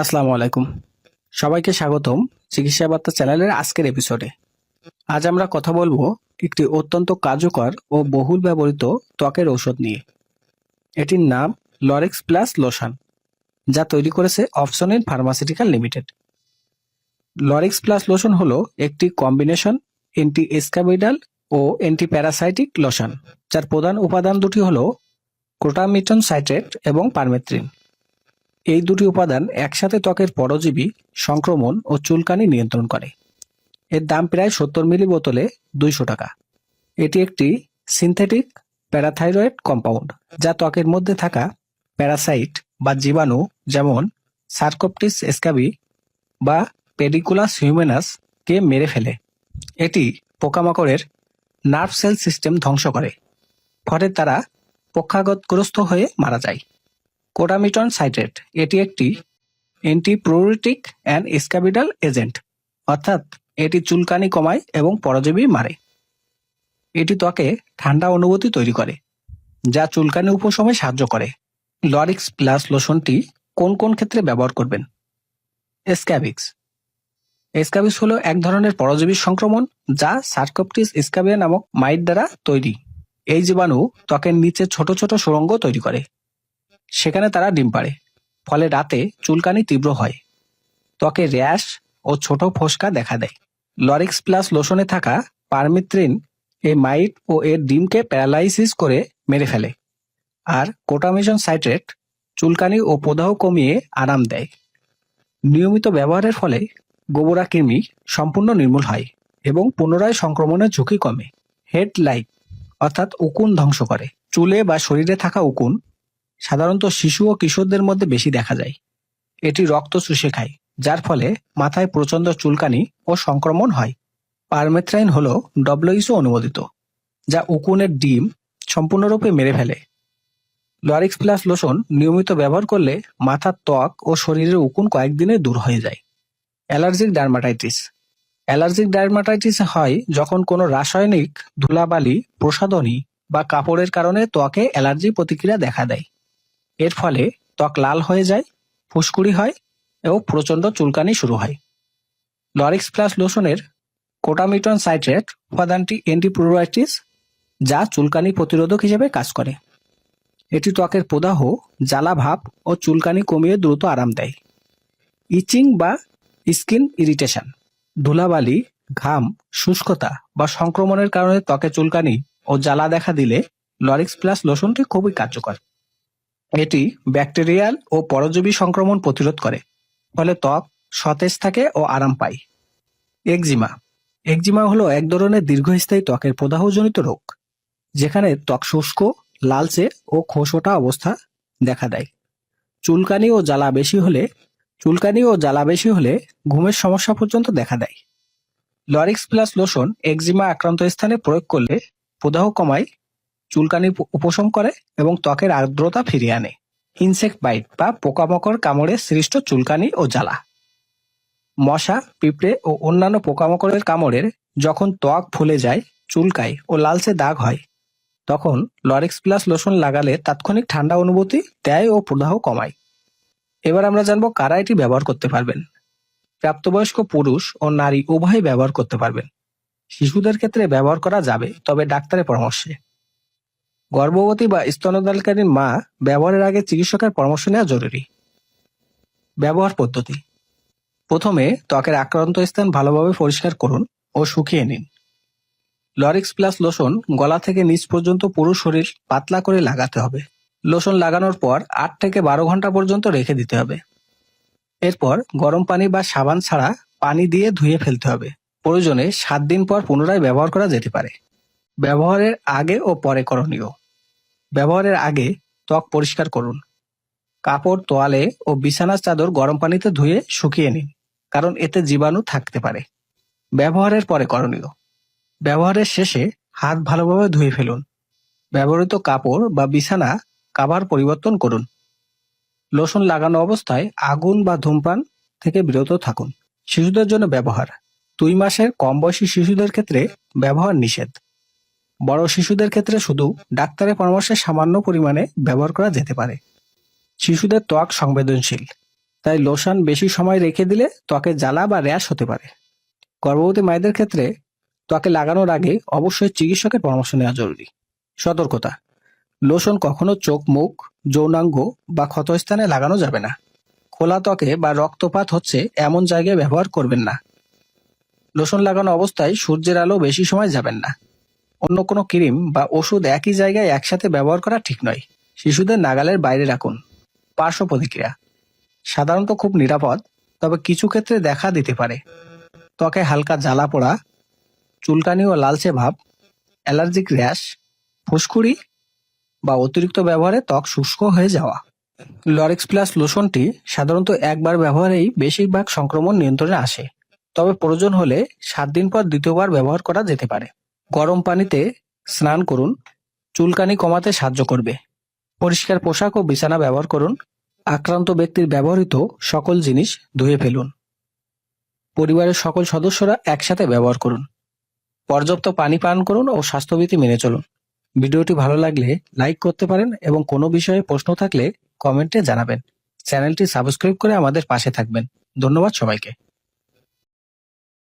আসসালামু আলাইকুম। সবাইকে স্বাগতম চিকিৎসা বার্তা চ্যানেলের আজকের এপিসোডে। আজ আমরা কথা বলব একটি অত্যন্ত কার্যকর ও বহুল ব্যবহৃত ত্বকের ঔষধ নিয়ে। এটির নাম লরেক্স প্লাস লোশন, যা তৈরি করেছে Opsonin pharmaceutical limited. Lorex plus lotion হলো একটি কম্বিনেশন অ্যান্টি এসকাবিডাল ও অ্যান্টি প্যারাসাইটিক লোশন, যার প্রধান উপাদান দুটি হলো ক্রোটামিটন সাইট্রেট এবং পারমেথ্রিন এই দুটি উপাদান একসাথে ত্বকের পরজীবী, সংক্রমণ ও চুলকানি নিয়ন্ত্রণ করে। এর দাম প্রায় সত্তর মিলি বোতলে দুইশো টাকা। এটি একটি সিনথেটিক প্যারাথাইরয়েড কম্পাউন্ড যা ত্বকের মধ্যে থাকা প্যারাসাইট বা জীবাণু যেমন সার্কোপটিস এসকাবি বা পেডিকুলাস হিউম্যানাস কে মেরে ফেলে। এটি পোকামাকড়ের নার্ভ সেল সিস্টেম ধ্বংস করে। ফলে তারা পক্ষাগতগ্রস্ত হয়ে মারা যায়। কোডামিটন সাইট্রেট। এটি একটি অ্যান্টিপ্রোরিটিক অ্যান্ড স্ক্যাবিডাল এজেন্ট অর্থাৎ এটি চুলকানি কমায় এবং পরজীবী মারে। এটি ত্বকে ঠান্ডা অনুভূতি তৈরি করে, যা চুলকানি উপশমে সাহায্য করে। লরিক্স প্লাস লোশনটি কোন কোন ক্ষেত্রে ব্যবহার করবেন? স্ক্যাবিক্স স্ক্যাবিক্স হলো এক ধরনের পরজীবী সংক্রমণ, যা সার্কোপটিস স্ক্যাবিয়া নামক মাইট দ্বারা তৈরি। এই জীবাণু ত্বকের নিচে ছোট ছোট সুড়ঙ্গ তৈরি করে। সেখানে তারা ডিম পাড়ে। ফলে রাতে চুলকানি তীব্র হয়। ত্বকে র্যাশ ও ছোট ফোসকা দেখা দেয়। লরিক্স প্লাস লোশনে থাকা পারমিত্রিন এই মাইট ও এর ডিমকে প্যারালাইসিস করে মেরে ফেলে। আর কোটামিশন সাইট্রেট চুলকানি ও প্রদাহ কমিয়ে আরাম দেয়। নিয়মিত ব্যবহারের ফলে গোবরা কৃমি সম্পূর্ণ নির্মূল হয় এবং পুনরায় সংক্রমণের ঝুঁকি কমে। হেড লাইট অর্থাৎ উকুন ধ্বংস করে। চুলে বা শরীরে থাকা উকুন সাধারণত শিশু ও কিশোরদের মধ্যে বেশি দেখা যায়। এটি রক্ত চুষে খায়, যার ফলে মাথায় প্রচণ্ড চুলকানি ও সংক্রমণ হয়। পারমেথ্রাইন হল ডব্লিউইসও অনুমোদিত, যা উকুনের ডিম সম্পূর্ণরূপে মেরে ফেলে। লরিক্স প্লাস লোশন নিয়মিত ব্যবহার করলে মাথার ত্বক ও শরীরের উকুন কয়েকদিনে দূর হয়ে যায়। অ্যালার্জিক ডার্মাটাইটিস অ্যালার্জিক ডার্মাটাইটিস হয় যখন কোনো রাসায়নিক ধুলাবালি, প্রসাধনী বা কাপড়ের কারণে ত্বকে অ্যালার্জি প্রতিক্রিয়া দেখা দেয়। এর ফলে ত্বক লাল হয়ে যায়, ফুসকুড়ি হয় এবং প্রচণ্ড চুলকানি শুরু হয়। লরিক্স প্লাস লোশনের কোটামিটন সাইট্রেট উপাদানটি অ্যান্টিপ্রোরাইটিস যা চুলকানি প্রতিরোধক হিসেবে কাজ করে। এটি ত্বকের প্রদাহ, জ্বালা ভাব ও চুলকানি কমিয়ে দ্রুত আরাম দেয়। ইচিং বা স্কিন ইরিটেশন, ধুলাবালি, ঘাম, শুষ্কতা বা সংক্রমণের কারণে ত্বকে চুলকানি ও জ্বালা দেখা দিলে লরিক্স প্লাস লোশনটি খুবই কার্যকর। এটি ব্যাকটেরিয়াল ও পরজীবী সংক্রমণ প্রতিরোধ করে, ফলে ত্বক সতেজ থাকে ও আরাম পায়। একজিমা। একজিমা হলো এক ধরনের দীর্ঘস্থায়ী ত্বকের প্রদাহজনিত রোগ, যেখানে ত্বক শুষ্ক, লালচে ও খোসোটা অবস্থা দেখা দেয়। চুলকানি ও জ্বালা বেশি হলে, চুলকানি ও জ্বালা বেশি হলে ঘুমের সমস্যা পর্যন্ত দেখা দেয়। লরিক্স প্লাস লোশন একজিমা আক্রান্ত স্থানে প্রয়োগ করলে প্রদাহ কমায় চুলকানি উপশম করে এবং ত্বকের আর্দ্রতা ফিরিয়ে আনে। ইনসেক্ট বাইট বা পোকামাকড় কামড়ে সৃষ্ট চুলকানি ও জ্বালা। মশা, পিঁপড়ে ও অন্যান্য পোকামাকড়ের কামড়ের যখন ত্বক ফুলে যায়, চুলকায় ও লালচে দাগ হয়, তখন লরিক্স প্লাস লোশন লাগালে তাৎক্ষণিক ঠান্ডা অনুভূতি দেয় ও প্রদাহ কমায়। এবার আমরা জানব কারা এটি ব্যবহার করতে পারবেন। প্রাপ্তবয়স্ক পুরুষ ও নারী উভয়ই ব্যবহার করতে পারবেন। শিশুদের ক্ষেত্রে ব্যবহার করা যাবে, তবে ডাক্তারের পরামর্শে। গর্ভবতী বা স্তনদানকারীর মা ব্যবহারের আগে চিকিৎসকের পরামর্শ নেওয়া জরুরি। ব্যবহার পদ্ধতি। প্রথমে ত্বকের আক্রান্ত স্থান ভালোভাবে পরিষ্কার করুন ও শুকিয়ে নিন। লরিক্স প্লাস লোশন গলা থেকে নিচ পর্যন্ত পুরো শরীর পাতলা করে লাগাতে হবে। লোশন লাগানোর পর আট থেকে বারো ঘণ্টা পর্যন্ত রেখে দিতে হবে। এরপর গরম পানি বা সাবান ছাড়া পানি দিয়ে ধুয়ে ফেলতে হবে। প্রয়োজনে সাত দিন পর পুনরায় ব্যবহার করা যেতে পারে। ব্যবহারের আগে ও পরে করণীয়। ব্যবহারের আগে ত্বক পরিষ্কার করুন। কাপড় তোয়ালে ও বিছানার চাদর গরম পানিতে ধুয়ে শুকিয়ে নিন, কারণ এতে জীবাণু থাকতে পারে। ব্যবহারের পরে করণীয়। ব্যবহারের শেষে হাত ভালোভাবে ধুয়ে ফেলুন। ব্যবহৃত কাপড় বা বিছানা কাবার পরিবর্তন করুন। লোশন লাগানো অবস্থায় আগুন বা ধূমপান থেকে বিরত থাকুন। শিশুদের জন্য ব্যবহার। দুই মাসের কম বয়সী শিশুদের ক্ষেত্রে ব্যবহার নিষেধ। বড় শিশুদের ক্ষেত্রে শুধু ডাক্তারের পরামর্শে সামান্য পরিমাণে ব্যবহার করা যেতে পারে। শিশুদের ত্বক সংবেদনশীল, তাই লোশন বেশি সময় রেখে দিলে ত্বকে জ্বালা বা র্যাশ হতে পারে। গর্ভবতী মায়েদের ক্ষেত্রে ত্বকে লাগানোর আগে অবশ্যই চিকিৎসকের পরামর্শ নেওয়া জরুরি। সতর্কতা, লোশন কখনো চোখ, মুখ, যৌনাঙ্গ বা ক্ষতস্থানে লাগানো যাবে না। খোলা ত্বকে বা রক্তপাত হচ্ছে এমন জায়গায় ব্যবহার করবেন না। লোশন লাগানো অবস্থায় সূর্যের আলো বেশি সময় যাবেন না। অন্য কোনো ক্রিম বা ওষুধ একই জায়গায় একসাথে ব্যবহার করা ঠিক নয়। শিশুদের নাগালের বাইরে রাখুন। পার্শ্ব প্রতিক্রিয়া। সাধারণত খুব নিরাপদ, তবে কিছু ক্ষেত্রে দেখা দিতে পারে। ত্বকে হালকা জ্বালা পোড়া, চুলকানি ও লালচে ভাব, অ্যালার্জিক র্যাশ, ফুসকুড়ি বা অতিরিক্ত ব্যবহারে ত্বক শুষ্ক হয়ে যাওয়া। লরিক্স প্লাস লোশনটি সাধারণত একবার ব্যবহারেই বেশিরভাগ সংক্রমণ নিয়ন্ত্রণে আসে, তবে প্রয়োজন হলে সাত দিন পর দ্বিতীয়বার ব্যবহার করা যেতে পারে। গরম পানিতে স্নান করুন। চুলকানি কমাতে সাহায্য করবে। পরিষ্কার পোশাক ও বিছানা ব্যবহার করুন। আক্রান্ত ব্যক্তির ব্যবহৃত সকল জিনিস ধুয়ে ফেলুন। পরিবারের সকল সদস্যরা একসাথে ব্যবহার করুন। পর্যাপ্ত পানি পান করুন ও স্বাস্থ্যবিধি মেনে চলুন। ভিডিওটি ভালো লাগলে লাইক করতে পারেন এবং কোনো বিষয়ে প্রশ্ন থাকলে কমেন্টে জানাবেন। চ্যানেলটি সাবস্ক্রাইব করে আমাদের পাশে থাকবেন। ধন্যবাদ সবাইকে।